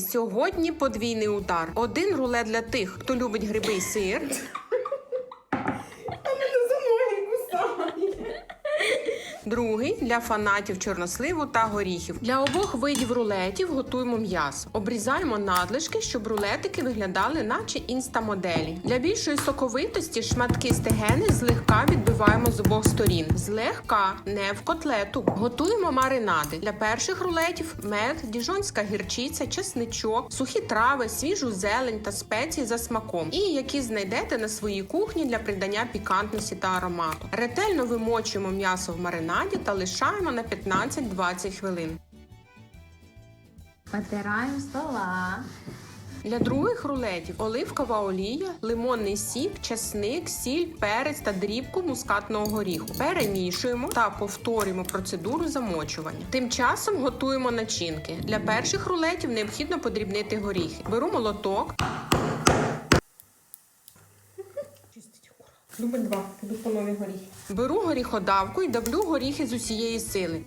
Сьогодні подвійний удар. Один рулет для тих, хто любить гриби і сир. Другий для фанатів чорносливу та горіхів. Для обох видів рулетів готуємо м'ясо. Обрізаємо надлишки, щоб рулетики виглядали, наче інстамоделі. Для більшої соковитості шматки стегени злегка відбиваємо з обох сторін. Злегка, не в котлету. Готуємо маринади. Для перших рулетів мед, діжонська гірчиця, чесничок, сухі трави, свіжу зелень та спеції за смаком, і які знайдете на своїй кухні для придання пікантності та аромату. Ретельно вимочуємо м'ясо в маринаді та лишаємо на 15-20 хвилин. Потираємо стола. Для других рулетів оливкова олія, лимонний сік, чесник, сіль, перець та дрібку мускатного горіху. Перемішуємо та повторюємо процедуру замочування. Тим часом готуємо начинки. Для перших рулетів необхідно подрібнити горіхи. Беру молоток. Дубль два. Піду по нові горіхи. Беру горіходавку і давлю горіхи з усієї сили.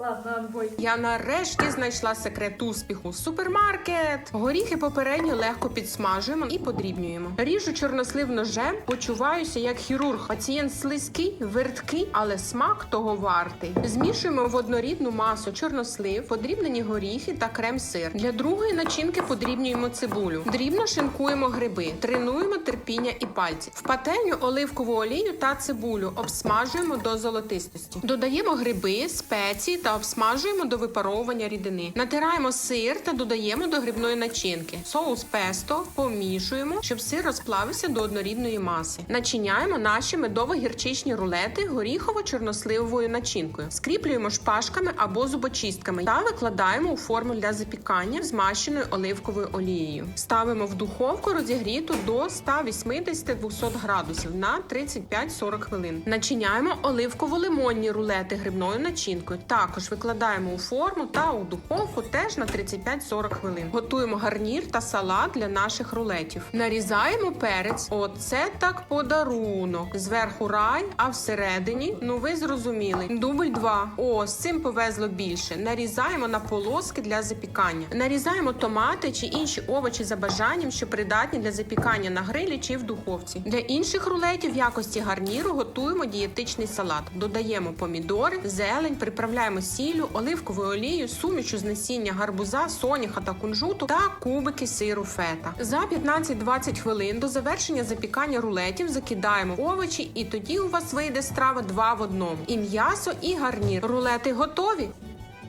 Ладно, отбой. Я нарешті знайшла секрет успіху. Супермаркет. Горіхи попередньо легко підсмажуємо і подрібнюємо. Ріжу чорнослив ножем, почуваюся як хірург. Пацієнт слизький, верткий, але смак того вартий. Змішуємо в однорідну масу чорнослив, подрібнені горіхи та крем-сир. Для другої начинки подрібнюємо цибулю. Дрібно шинкуємо гриби, тренуємо терпіння і пальці. В пательню оливкову олію та цибулю обсмажуємо до золотистості. Додаємо гриби, спеції та обсмажуємо до випаровування рідини. Натираємо сир та додаємо до грибної начинки. Соус песто помішуємо, щоб сир розплавився до однорідної маси. Начиняємо наші медово-гірчичні рулети горіхово-чорносливовою начинкою. Скріплюємо шпажками або зубочистками та викладаємо у форму для запікання змащеною оливковою олією. Ставимо в духовку розігріту до 180-200 градусів на 35-40 хвилин. Начиняємо оливково-лимонні рулети грибною начинкою. Також викладаємо у форму та у духовку теж на 35-40 хвилин. Готуємо гарнір та салат для наших рулетів. Нарізаємо перець. Оце так подарунок. Зверху рай, а всередині, ну ви зрозуміли. Дубль 2. О, з цим повезло більше. Нарізаємо на полоски для запікання. Нарізаємо томати чи інші овочі за бажанням, що придатні для запікання на грилі чи в духовці. Для інших рулетів в якості гарніру готуємо дієтичний салат. Додаємо помідори, зелень, приправляємо сіллю, оливковою олією, сумішю з насіння гарбуза, соняха та кунжуту та кубики сиру фета. За 15-20 хвилин до завершення запікання рулетів закидаємо овочі, і тоді у вас вийде страва два в одному: і м'ясо, і гарнір. Рулети готові.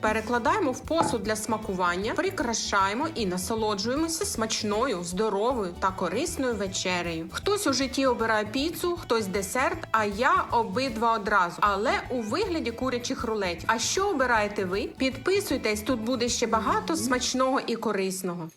Перекладаємо в посуд для смакування, прикрашаємо і насолоджуємося смачною, здоровою та корисною вечерею. Хтось у житті обирає піцу, хтось десерт, а я обидва одразу, але у вигляді курячих рулетів. А що обираєте ви? Підписуйтесь, тут буде ще багато смачного і корисного.